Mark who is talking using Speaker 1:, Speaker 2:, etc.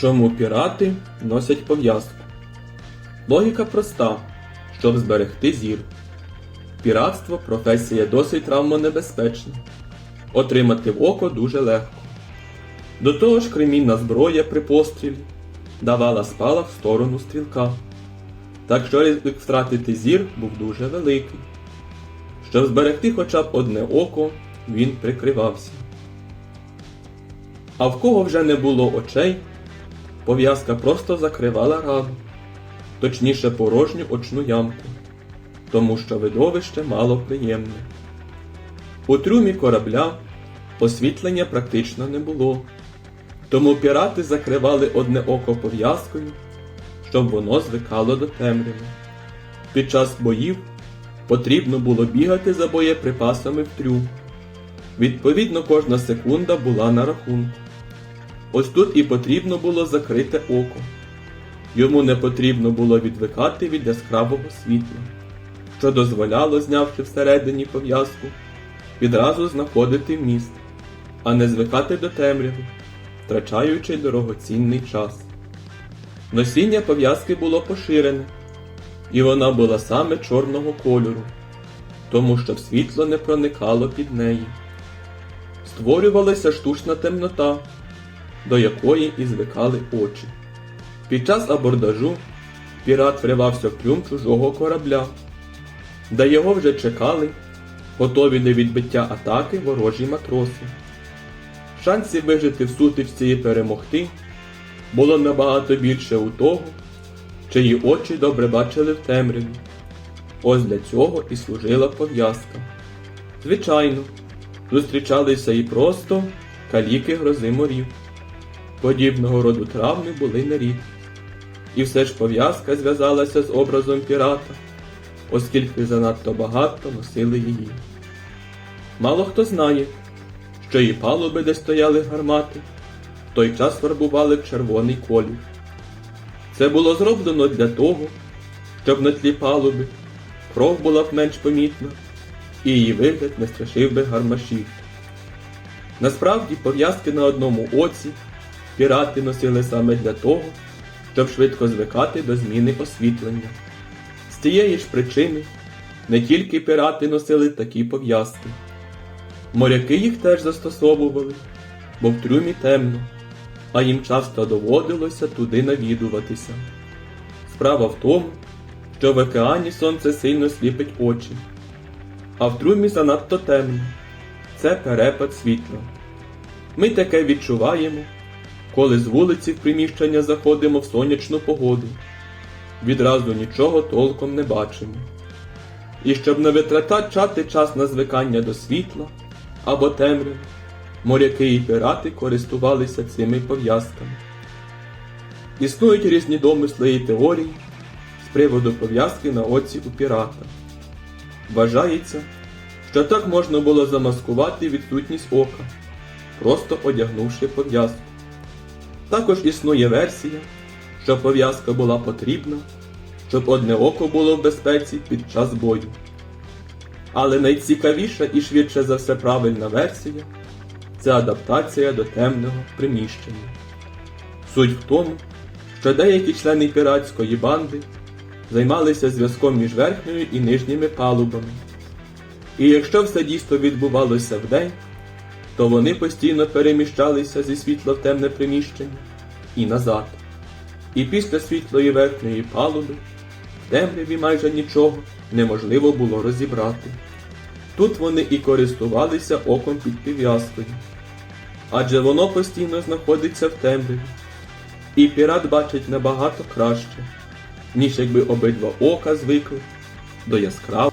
Speaker 1: Чому пірати носять пов'язку? Логіка проста, щоб зберегти зір. Піратство професія досить травмонебезпечна. Отримати в око дуже легко. До того ж, кремінна зброя при пострілі давала спалах в сторону стрілка. Так що ризик втратити зір був дуже великий. Щоб зберегти хоча б одне око, він прикривався. А в кого вже не було очей, пов'язка просто закривала рану, точніше порожню очну ямку, тому що видовище мало приємне. У трюмі корабля освітлення практично не було, тому пірати закривали одне око пов'язкою, щоб воно звикало до темряви. Під час боїв потрібно було бігати за боєприпасами в трюм. Відповідно, кожна секунда була на рахунку. Ось тут і потрібно було закрити око. Йому не потрібно було відвикати від яскравого світла, що дозволяло, знявши всередині пов'язку, відразу знаходити міст, а не звикати до темряви, втрачаючи дорогоцінний час. Носіння пов'язки було поширене, і вона була саме чорного кольору, тому що світло не проникало під неї. Створювалася штучна темнота, до якої і звикали очі. Під час абордажу пірат вривався в трюм чужого корабля, де його вже чекали, готові до відбиття атаки ворожі матроси. Шансів вижити в сутичці і перемогти було набагато більше у того, чиї очі добре бачили в темряві. Ось для цього і служила пов'язка. Звичайно, зустрічалися і просто каліки грози морів. Подібного роду травми були нерідкі. І все ж пов'язка зв'язалася з образом пірата, оскільки занадто багато носили її. Мало хто знає, що і палуби, де стояли гармати, в той час фарбували в червоний колір. Це було зроблено для того, щоб на тлі палуби кров була б менш помітна, і її вигляд не страшив би гармашів. Насправді пов'язки на одному оці пірати носили саме для того, щоб швидко звикати до зміни освітлення. З тієї ж причини не тільки пірати носили такі пов'язки. Моряки їх теж застосовували, бо в трюмі темно, а їм часто доводилося туди навідуватися. Справа в тому, що в океані сонце сильно сліпить очі, а в трюмі занадто темно. Це перепад світла. Ми таке відчуваємо, коли з вулиці в приміщення заходимо в сонячну погоду. Відразу нічого толком не бачимо. І щоб не витрачати час на звикання до світла або темряви, моряки і пірати користувалися цими пов'язками. Існують різні домисли і теорії з приводу пов'язки на оці у пірата. Вважається, що так можна було замаскувати відсутність ока, просто одягнувши пов'язку. Також існує версія, що пов'язка була потрібна, щоб одне око було в безпеці під час бою. Але найцікавіша і швидше за все правильна версія це адаптація до темного приміщення. Суть в тому, що деякі члени піратської банди займалися зв'язком між верхньою і нижніми палубами. І якщо все дійсно відбувалося вдень, то вони постійно переміщалися зі світла в темне приміщення і назад. І після світлої верхньої палуби в темряві майже нічого неможливо було розібрати. Тут вони і користувалися оком під підв'язкою, адже воно постійно знаходиться в темряві, і пірат бачить набагато краще, ніж якби обидва ока звикли до яскравого.